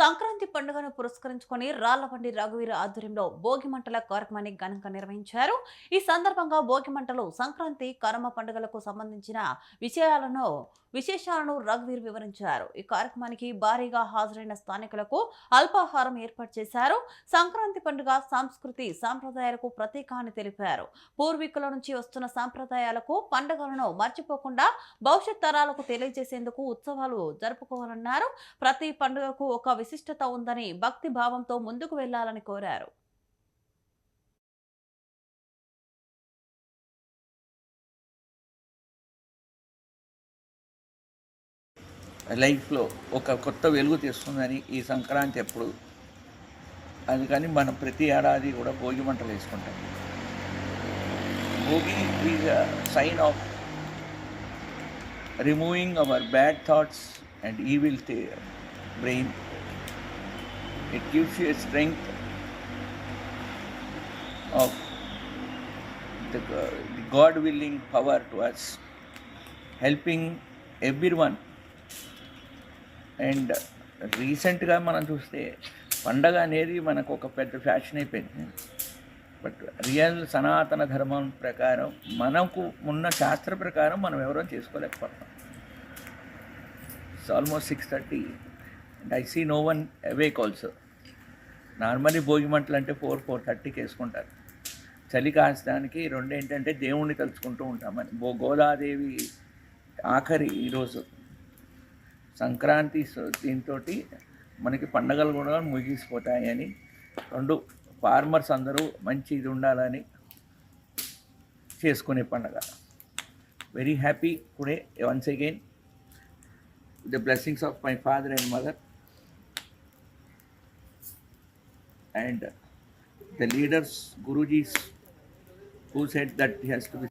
సంక్రాంతి పండుగను పురస్కరించుకొని రాళ్ళబండి రఘువీర ఆధ్వర్యంలో భోగి మంటల కార్యక్రమాన్ని ఘనంగా నిర్వహించారు. ఈ సందర్భంగా భోగిమంటలు సంక్రాంతి కర్మ పండుగలకు సంబంధించిన విషయాలను విశేషాలను రఘువీర్ వివరించారు. ఈ కార్యక్రమానికి భారీగా హాజరైన స్థానికులకు అల్పాహారం ఏర్పాటు చేశారు. సంక్రాంతి పండుగ సంస్కృతి సాంప్రదాయాలకు ప్రతీక అని తెలిపారు. పూర్వీకుల నుంచి వస్తున్న సాంప్రదాయాలకు పండుగలను మర్చిపోకుండా భవిష్యత్ తరాలకు తెలియజేసేందుకు ఉత్సవాలు జరుపుకోవాలన్నారు. ప్రతి పండుగకు ఒక విశిష్టత ఉందని భక్తి భావంతో ముందుకు వెళ్ళాలని కోరారు. లైఫ్లో ఒక కొత్త వెలుగు తెస్తుందని ఈ సంక్రాంతి ఎప్పుడు? అందుకని మనం ప్రతి ఏడాది కూడా భోగి మంటలు వేసుకుంటాం. Bhogi is a sign of removing our bad thoughts and evil brain it gives you strength of the god willing power to us helping every one and రీసెంట్గా మనం చూస్తే పండగ అనేది మనకు ఒక పెద్ద ఫ్యాషన్ అయిపోయింది. బట్ రియల్ సనాతన ధర్మం ప్రకారం మనకు ఉన్న శాస్త్ర ప్రకారం మనం ఎవరో చేసుకోలేకపోతున్నాం. It's almost six thirty and I see no one awake also normally Bhogi మంటలు అంటే ఫోర్ ఫోర్ థర్టీకి వేసుకుంటారు. చలి కాల్చడానికి రెండు ఏంటంటే దేవుణ్ణి తలుచుకుంటూ ఉంటామని. గో గోదాదేవి ఆఖరి ఈరోజు సంక్రాంతి దీంతో మనకి పండగలు కూడా ముగిసిపోతాయని రెండు ఫార్మర్స్ అందరూ మంచి ఇది ఉండాలని చేసుకునే పండగ. Very happy today once again the blessings of my father and mother and the leaders, Gurujis, who said that he has to be